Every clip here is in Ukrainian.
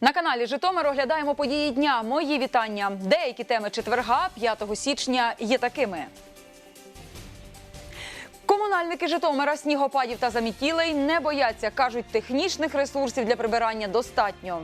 На каналі Житомир оглядаємо події дня. Мої вітання. Деякі теми четверга, 5 січня, є такими. Комунальники Житомира снігопадів та замітілей не бояться. кажуть, технічних ресурсів для прибирання достатньо.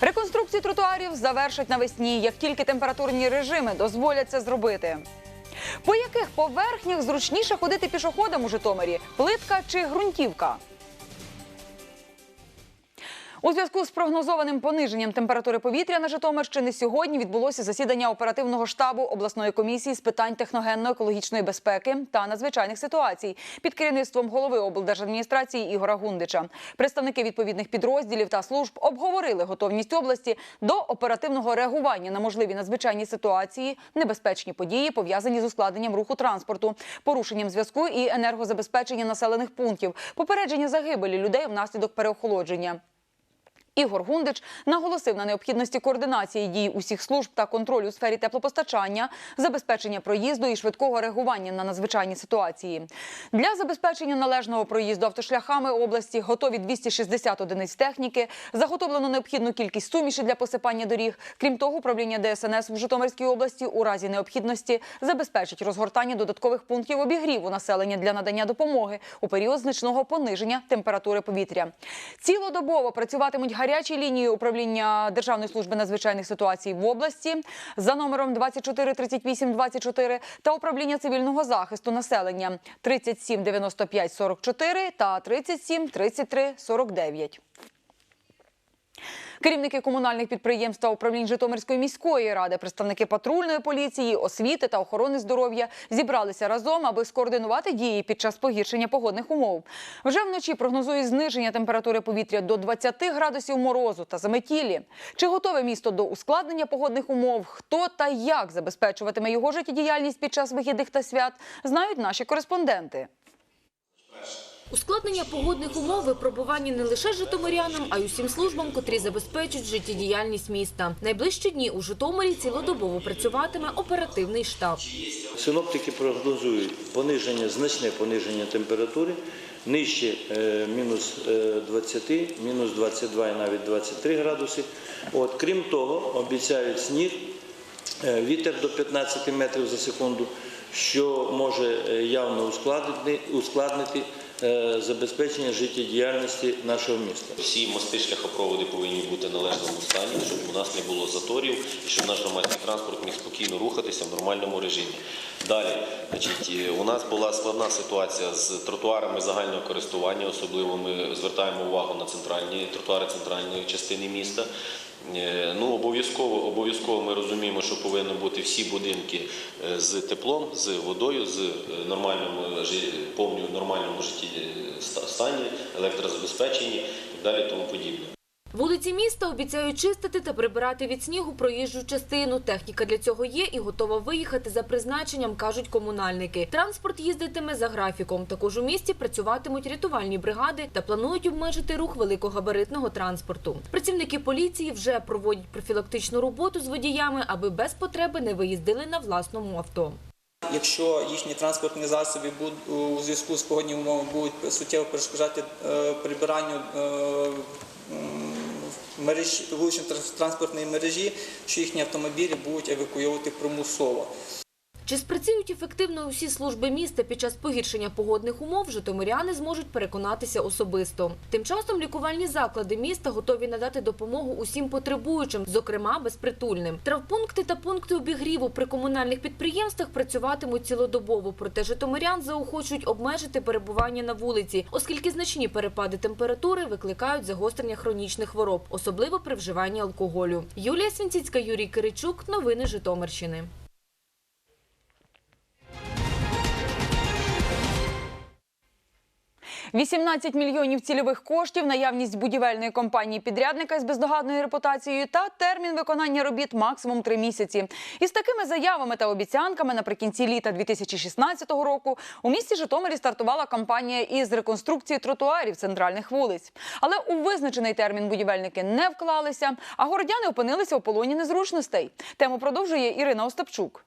Реконструкцію тротуарів завершать навесні, як тільки температурні режими дозволять це зробити. По яких поверхнях зручніше ходити пішоходам у Житомирі? Плитка чи ґрунтівка? У зв'язку з прогнозованим пониженням температури повітря на Житомирщині сьогодні відбулося засідання оперативного штабу обласної комісії з питань техногенно-екологічної безпеки та надзвичайних ситуацій під керівництвом голови облдержадміністрації Ігора Гундича. Представники відповідних підрозділів та служб обговорили готовність області до оперативного реагування на можливі надзвичайні ситуації, небезпечні події, пов'язані з ускладненням руху транспорту, порушенням зв'язку і енергозабезпечення населених пунктів, попередження загибелі людей внаслідок переохолодження. Ігор Гундич наголосив на необхідності координації дій усіх служб та контролю у сфері теплопостачання, забезпечення проїзду і швидкого реагування на надзвичайні ситуації. Для забезпечення належного проїзду автошляхами області готові 260 одиниць техніки, заготовлено необхідну кількість суміші для посипання доріг. Крім того, управління ДСНС в Житомирській області у разі необхідності забезпечить розгортання додаткових пунктів обігріву населення для надання допомоги у період значного пониження температури повітря. Цілодобово працюватимуть гарячі лінії управління Державної служби надзвичайних ситуацій в області за номером 24 38 24 та управління цивільного захисту населення 37 95 44 та 37 33 49. Керівники комунальних підприємств та управлінь Житомирської міської ради, представники патрульної поліції, освіти та охорони здоров'я зібралися разом, аби скоординувати дії під час погіршення погодних умов. Вже вночі прогнозують зниження температури повітря до 20 градусів морозу та заметілі. Чи готове місто до ускладнення погодних умов? Хто та як забезпечуватиме його життєдіяльність під час вихідних та свят, знають наші кореспонденти. Ускладнення погодних умов випробування не лише житомирянам, а й усім службам, котрі забезпечують життєдіяльність міста. Найближчі дні у Житомирі цілодобово працюватиме оперативний штаб. Синоптики прогнозують пониження, значне пониження температури, нижче е, мінус е, 20, мінус 22 і навіть 23 градуси. От, крім того, обіцяють сніг, е, вітер до 15 метрів за секунду, що може е, явно ускладнити, ускладнити е, забезпечення життєдіяльності нашого міста. Всі мости шляхопроводи повинні бути в належному стані, щоб у нас не було заторів і щоб наш громадський транспорт міг спокійно рухатися в нормальному режимі. Далі, значить, е, у нас була складна ситуація з тротуарами загального користування, особливо ми звертаємо увагу на центральні тротуари центральної частини міста. Е, Ну, обов'язково, обов'язково ми розуміємо, що повинні бути всі будинки е, з теплом, з водою, з е, нормальному повністю нормальному житті стані, електрозабезпеченні і далі тому подібне. Вулиці міста обіцяють чистити та прибирати від снігу проїжджу частину. Техніка для цього є і готова виїхати за призначенням, кажуть комунальники. Транспорт їздитиме за графіком. Також у місті працюватимуть рятувальні бригади та планують обмежити рух великогабаритного транспорту. Працівники поліції вже проводять профілактичну роботу з водіями, аби без потреби не виїздили на власному авто. Якщо їхні транспортні засоби у зв'язку з погодніми умовами будуть суттєво перешкоджати е, прибиранню е, мереж вулично-транспортної мережі, що їхні автомобілі будуть евакуйовувати примусово. Чи спрацюють ефективно усі служби міста під час погіршення погодних умов, житомиряни зможуть переконатися особисто. Тим часом лікувальні заклади міста готові надати допомогу усім потребуючим, зокрема безпритульним. Травпункти та пункти обігріву при комунальних підприємствах працюватимуть цілодобово. Проте житомирян заохочують обмежити перебування на вулиці, оскільки значні перепади температури викликають загострення хронічних хвороб, особливо при вживанні алкоголю. Юлія Свінціцька, Юрій Киричук. Новини Житомирщини. – 18 мільйонів цільових коштів, наявність будівельної компанії підрядника з бездоганною репутацією та термін виконання робіт максимум три місяці. Із такими заявами та обіцянками наприкінці літа 2016 року у місті Житомирі стартувала кампанія із реконструкції тротуарів центральних вулиць. Але у визначений термін будівельники не вклалися, а городяни опинилися у полоні незручностей. Тему продовжує Ірина Остапчук.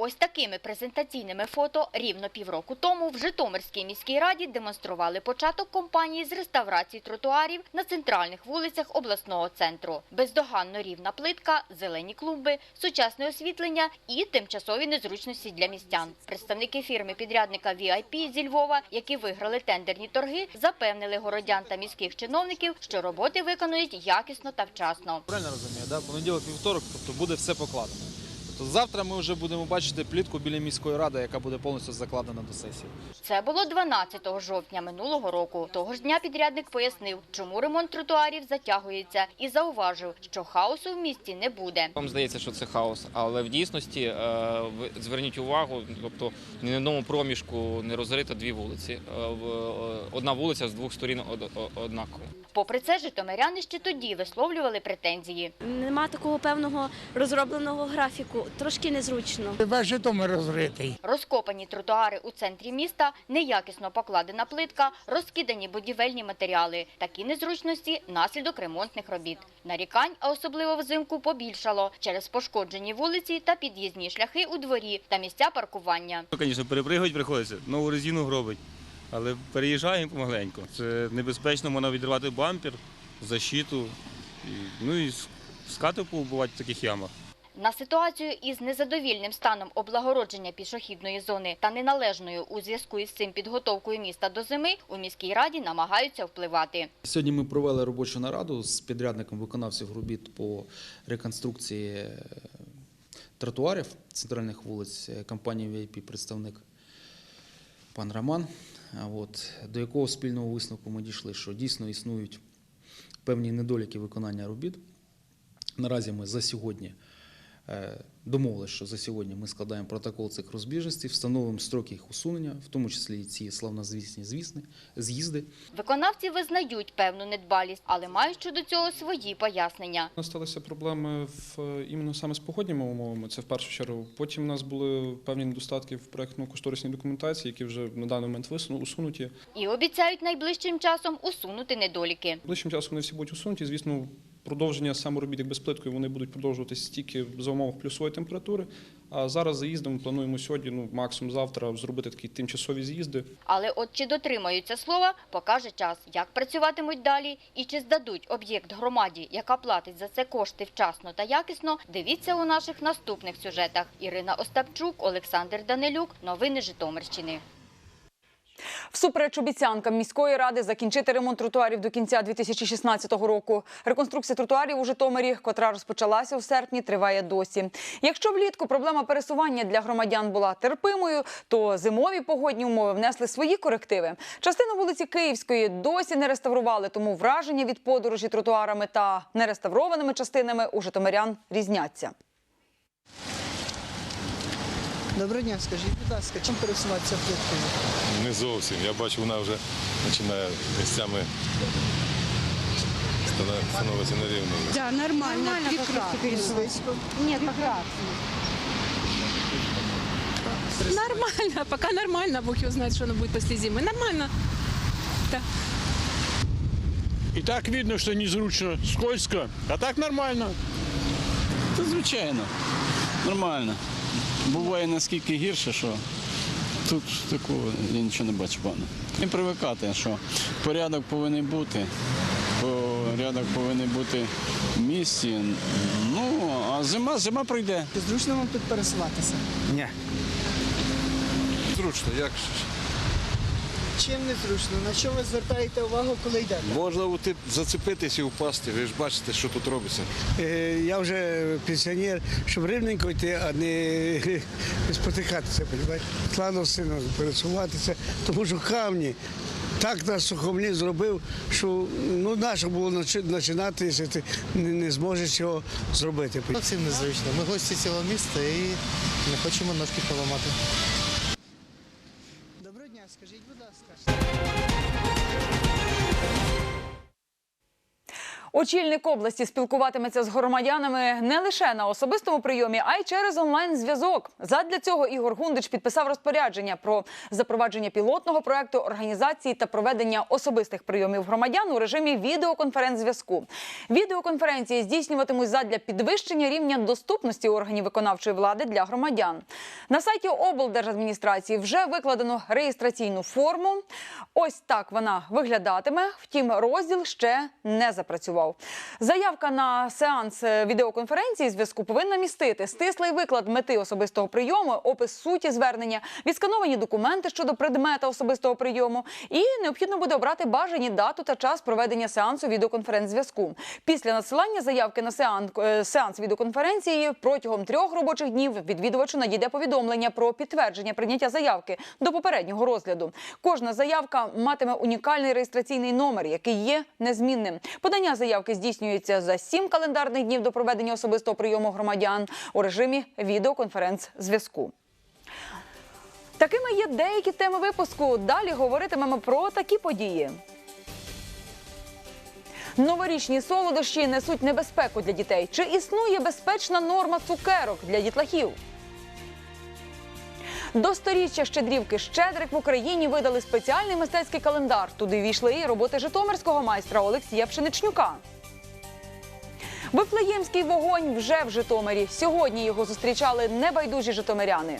Ось такими презентаційними фото рівно півроку тому в Житомирській міській раді демонстрували початок кампанії з реставрації тротуарів на центральних вулицях обласного центру. Бездоганно рівна плитка, зелені клумби, сучасне освітлення і тимчасові незручності для містян. Представники фірми-підрядника VIP зі Львова, які виграли тендерні торги, запевнили городян та міських чиновників, що роботи виконують якісно та вчасно. Правильно розумію, да? понеділок, вівторок, тобто буде все покладено. Тобто завтра ми вже будемо бачити плітку біля міської ради, яка буде повністю закладена до сесії. Це було 12 жовтня минулого року. Того ж дня підрядник пояснив, чому ремонт тротуарів затягується, і зауважив, що хаосу в місті не буде. Вам здається, що це хаос, але в дійсності е, зверніть увагу, тобто ні на одному проміжку не розрита дві вулиці. Е, в- е, Одна вулиця з двох сторін од- о- однакова. Попри це, житомиряни ще тоді висловлювали претензії. Нема такого певного розробленого графіку, трошки незручно. Весь Житомир розритий. Розкопані тротуари у центрі міста, неякісно покладена плитка, розкидані будівельні матеріали. Такі незручності – наслідок ремонтних робіт. Нарікань, а особливо взимку, побільшало через пошкоджені вулиці та під'їзні шляхи у дворі та місця паркування. Ну, звісно, перепригувати приходиться, нову резину гробить. Але переїжджаємо помаленьку. Це небезпечно, можна відривати бампер, защиту, ну і скати побувати в таких ямах. На ситуацію із незадовільним станом облагородження пішохідної зони та неналежною у зв'язку із цим підготовкою міста до зими у міській раді намагаються впливати. Сьогодні ми провели робочу нараду з підрядником виконавців робіт по реконструкції е, тротуарів центральних вулиць е, компанії VIP представник пан Роман. От, до якого спільного висновку ми дійшли, що дійсно існують певні недоліки виконання робіт. Наразі ми за сьогодні домовилися, що за сьогодні ми складаємо протокол цих розбіжностей, встановимо строки їх усунення, в тому числі і ці славнозвісні звісни, з'їзди. Виконавці визнають певну недбалість, але мають щодо цього свої пояснення. У нас сталися проблеми в іменно саме з погодніми умовами. Це в першу чергу. Потім у нас були певні недостатки в проєктно-кошторисній документації, які вже на даний момент висуну- усунуті. І обіцяють найближчим часом усунути недоліки. Ближчим часом вони всі будуть усунуті. Звісно, продовження саме робіт як безплиткою вони будуть продовжуватися тільки за умов плюсової температури. А зараз заїздом плануємо сьогодні, ну максимум завтра, зробити такі тимчасові з'їзди. Але от чи дотримаються слова, покаже час. Як працюватимуть далі і чи здадуть об'єкт громаді, яка платить за це кошти вчасно та якісно, дивіться у наших наступних сюжетах. Ірина Остапчук, Олександр Данилюк. Новини Житомирщини. Всупереч обіцянкам міської ради закінчити ремонт тротуарів до кінця 2016 року. Реконструкція тротуарів у Житомирі, котра розпочалася у серпні, триває досі. Якщо влітку проблема пересування для громадян була терпимою, то зимові погодні умови внесли свої корективи. Частину вулиці Київської досі не реставрували, тому враження від подорожі тротуарами та нереставрованими частинами у житомирян різняться. Доброго дня, скажіть, будь ласка, чим пересуватися плиткою? Не зовсім. Я бачу, вона вже починає місцями становитися нерівною. Да, нормально. нормально Свисько. Нет, Нормально, пока нормально, Бог его знает, что оно будет после зимы. Нормально. І так видно, що незручно, скользко, а так нормально. Та звичайно, нормально. Буває наскільки гірше, що тут такого я нічого не бачу пане. І привикати, що порядок повинен бути. Порядок повинен бути в місті. Ну, а зима, зима пройде. Зручно вам тут пересуватися? Ні. Зручно, як Чим незручно? На що ви звертаєте увагу, коли йдете? можна зацепитися і впасти. Ви ж бачите, що тут робиться. Е, я вже пенсіонер, щоб рівненько йти, а не спотикатися, розумієте? Складно сильно пересуватися, тому що камні. Так нас сухомлі зробив, що ну нащо було начи- починати, якщо ти не, не зможеш цього зробити. Зовсім незручно. Ми гості цього міста і не хочемо ножки поламати. Очільник області спілкуватиметься з громадянами не лише на особистому прийомі, а й через онлайн-зв'язок. Задля цього Ігор Гундич підписав розпорядження про запровадження пілотного проекту організації та проведення особистих прийомів громадян у режимі відеоконференц-зв'язку. Відеоконференції здійснюватимуть задля підвищення рівня доступності органів виконавчої влади для громадян. На сайті облдержадміністрації вже викладено реєстраційну форму. Ось так вона виглядатиме. Втім, розділ ще не запрацював. Заявка на сеанс е, відеоконференції зв'язку повинна містити стислий виклад мети особистого прийому, опис суті звернення, відскановані документи щодо предмета особистого прийому, і необхідно буде обрати бажані дату та час проведення сеансу відеоконференц-зв'язку. Після надсилання заявки на сеанс, е, сеанс відеоконференції протягом трьох робочих днів відвідувачу надійде повідомлення про підтвердження прийняття заявки до попереднього розгляду. Кожна заявка матиме унікальний реєстраційний номер, який є незмінним. Подання заявки здійснюється за сім календарних днів до проведення особистого прийому громадян у режимі відеоконференц-зв'язку. Такими є деякі теми випуску. Далі говоритимемо про такі події. Новорічні солодощі несуть небезпеку для дітей. Чи існує безпечна норма цукерок для дітлахів? До сторіччя щедрівки Щедрик в Україні видали спеціальний мистецький календар. Туди війшли і роботи житомирського майстра Олексія Пшеничнюка. Вифлеємський вогонь вже в Житомирі. Сьогодні його зустрічали небайдужі житомиряни.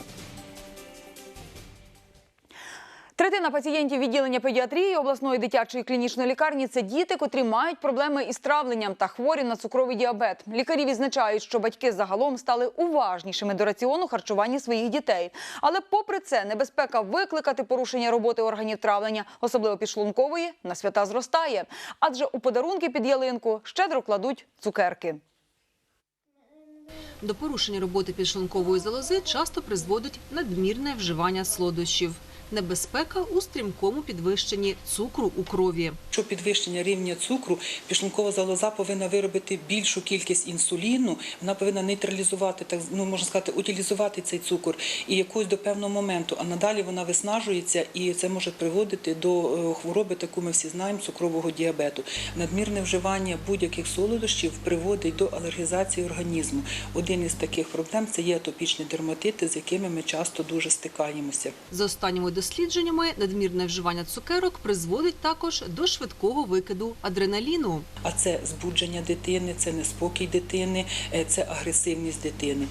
Третина пацієнтів відділення педіатрії обласної дитячої клінічної лікарні це діти, котрі мають проблеми із травленням та хворі на цукровий діабет. Лікарі відзначають, що батьки загалом стали уважнішими до раціону харчування своїх дітей. Але, попри це, небезпека викликати порушення роботи органів травлення, особливо підшлункової, на свята зростає. Адже у подарунки під ялинку щедро кладуть цукерки. До порушення роботи підшлункової залози часто призводить надмірне вживання солодощів. Небезпека у стрімкому підвищенні цукру у крові. Що підвищення рівня цукру, підшлункова залоза повинна виробити більшу кількість інсуліну, вона повинна нейтралізувати, так ну можна сказати, утилізувати цей цукор і якось до певного моменту. А надалі вона виснажується, і це може приводити до е, хвороби, таку ми всі знаємо, цукрового діабету. Надмірне вживання будь-яких солодощів приводить до алергізації організму. Один із таких проблем це є атопічні дерматити, з якими ми часто дуже стикаємося. За останніми дослідженнями, надмірне вживання цукерок призводить також до швидкого викиду адреналіну. А це збудження дитини, це неспокій дитини, е, це агресивність дитини.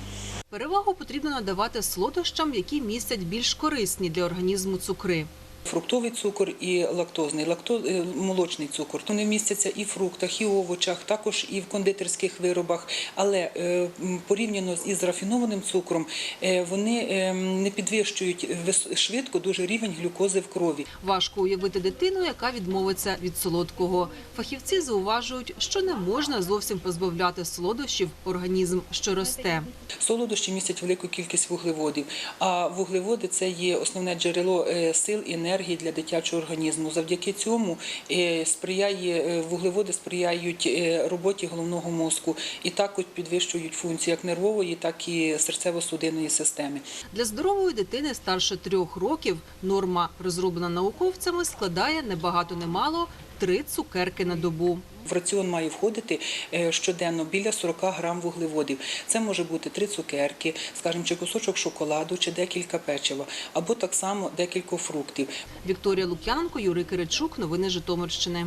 Перевагу потрібно надавати солодощам, які містять більш корисні для організму цукри. Фруктовий цукор і лактозний, лакто... е, молочний цукор. Вони містяться і в фруктах, і в овочах, також і в кондитерських виробах. Але е, порівняно із рафінованим цукром, е, вони е, не підвищують швидко дуже рівень глюкози в крові. Важко уявити дитину, яка відмовиться від солодкого. Фахівці зауважують, що не можна зовсім позбавляти солодощів організм, що росте. Солодощі містять велику кількість вуглеводів, а вуглеводи це є основне джерело сил і енергії для дитячого організму. Завдяки цьому е, сприяє е, вуглеводи сприяють е, роботі головного мозку і також підвищують функції як нервової, так і серцево-судинної системи. Для здорової дитини старше трьох років норма, розроблена науковцями, складає небагато немало три цукерки на добу. В раціон має входити е, щоденно біля 40 грам вуглеводів. Це може бути три цукерки, скажімо, чи кусочок шоколаду, чи декілька печива, або так само декілька фруктів. Вікторія Лук'янко, Юрий Киричук. Новини Житомирщини.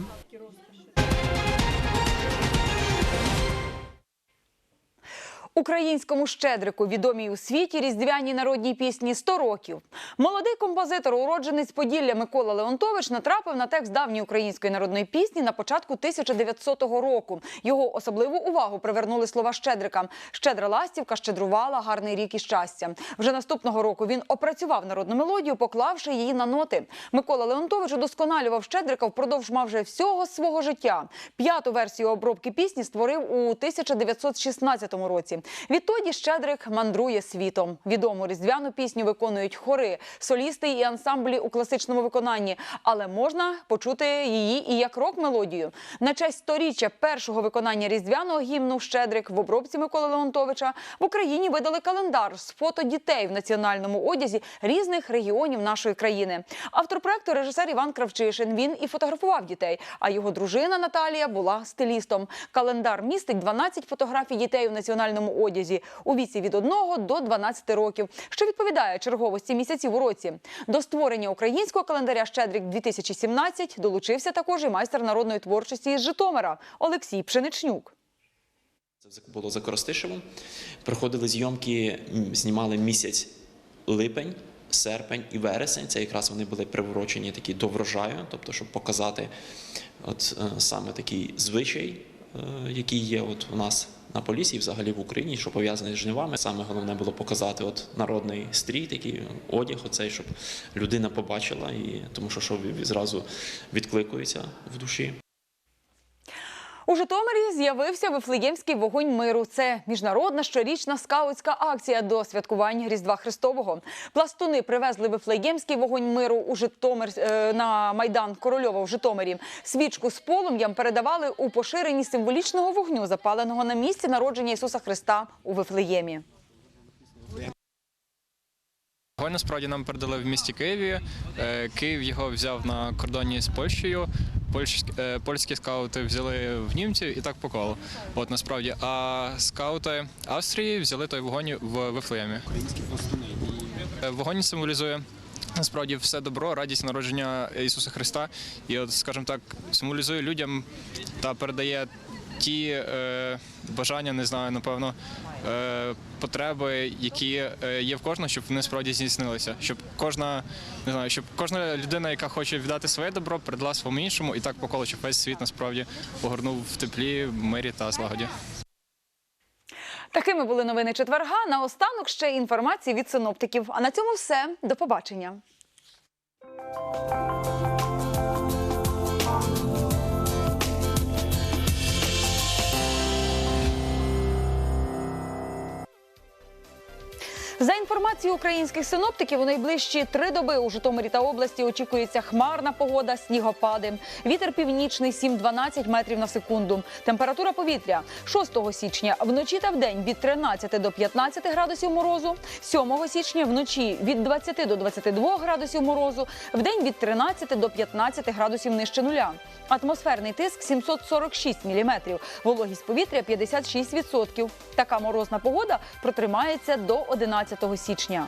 Українському щедрику відомій у світі різдвяній народній пісні «100 років. Молодий композитор, уродженець Поділля Микола Леонтович натрапив на текст давньої української народної пісні на початку 1900 року. Його особливу увагу привернули слова Щедрика: Щедра ластівка щедрувала гарний рік і щастя. Вже наступного року він опрацював народну мелодію, поклавши її на ноти. Микола Леонтович удосконалював Щедрика впродовж майже всього свого життя. П'яту версію обробки пісні створив у 1916 році. Відтоді Щедрик мандрує світом. Відому різдвяну пісню виконують хори, солісти і ансамблі у класичному виконанні, але можна почути її і як рок-мелодію. На честь сторіччя першого виконання різдвяного гімну Щедрик в обробці Миколи Леонтовича в Україні видали календар з фото дітей в національному одязі різних регіонів нашої країни. Автор проекту режисер Іван Кравчишин. Він і фотографував дітей. А його дружина Наталія була стилістом. Календар містить 12 фотографій дітей у національному одязі у віці від 1 до 12 років, що відповідає черговості місяців у році. До створення українського календаря Щедрик 2017 долучився також і майстер народної творчості із Житомира Олексій Пшеничнюк. Це було за Коростишевом. Проходили зйомки, знімали місяць липень, серпень і вересень. Це якраз вони були приурочені такі до врожаю, тобто, щоб показати от е, саме такий звичай, е, який є от у нас на Полісі і взагалі в Україні, що пов'язане з жнивами. Саме головне було показати от народний стрій, такий одяг, оцей, щоб людина побачила, і тому що, що зразу відкликується в душі. У Житомирі з'явився Вифлеємський вогонь миру. Це міжнародна щорічна скаутська акція до святкування Різдва Христового. Пластуни привезли Вифлеємський вогонь миру у Житомир е, на майдан Корольова в Житомирі. Свічку з полум'ям передавали у поширенні символічного вогню, запаленого на місці народження Ісуса Христа у Вифлеємі. Вогонь насправді нам передали в місті Києві. Е, Київ його взяв на кордоні з Польщею. Польщ- е, Польські скаути взяли в німців і так по колу. От насправді. А скаути Австрії взяли той вогонь в Вифлеємі. Е, Вогонь символізує. Насправді все добро, радість народження Ісуса Христа, і от, скажімо так, символізує людям та передає ті е, бажання, не знаю, напевно, е, потреби, які е, є в кожного, щоб вони справді здійснилися. Щоб кожна, не знаю, щоб кожна людина, яка хоче віддати своє добро, передала своєму іншому, і так по колу, щоб весь світ насправді погорнув в теплі, мирі та злагоді. Такими були новини четверга. Наостанок ще інформації від синоптиків. А на цьому все. До побачення. За інформацією українських синоптиків, у найближчі три доби у Житомирі та області очікується хмарна погода, снігопади. Вітер північний 7-12 метрів на секунду. Температура повітря 6 січня вночі та вдень від 13 до 15 градусів морозу. 7 січня вночі від 20 до 22 градусів морозу. Вдень від 13 до 15 градусів нижче нуля. Атмосферний тиск 746 міліметрів. Вологість повітря 56%. Така морозна погода протримається до 11 січня.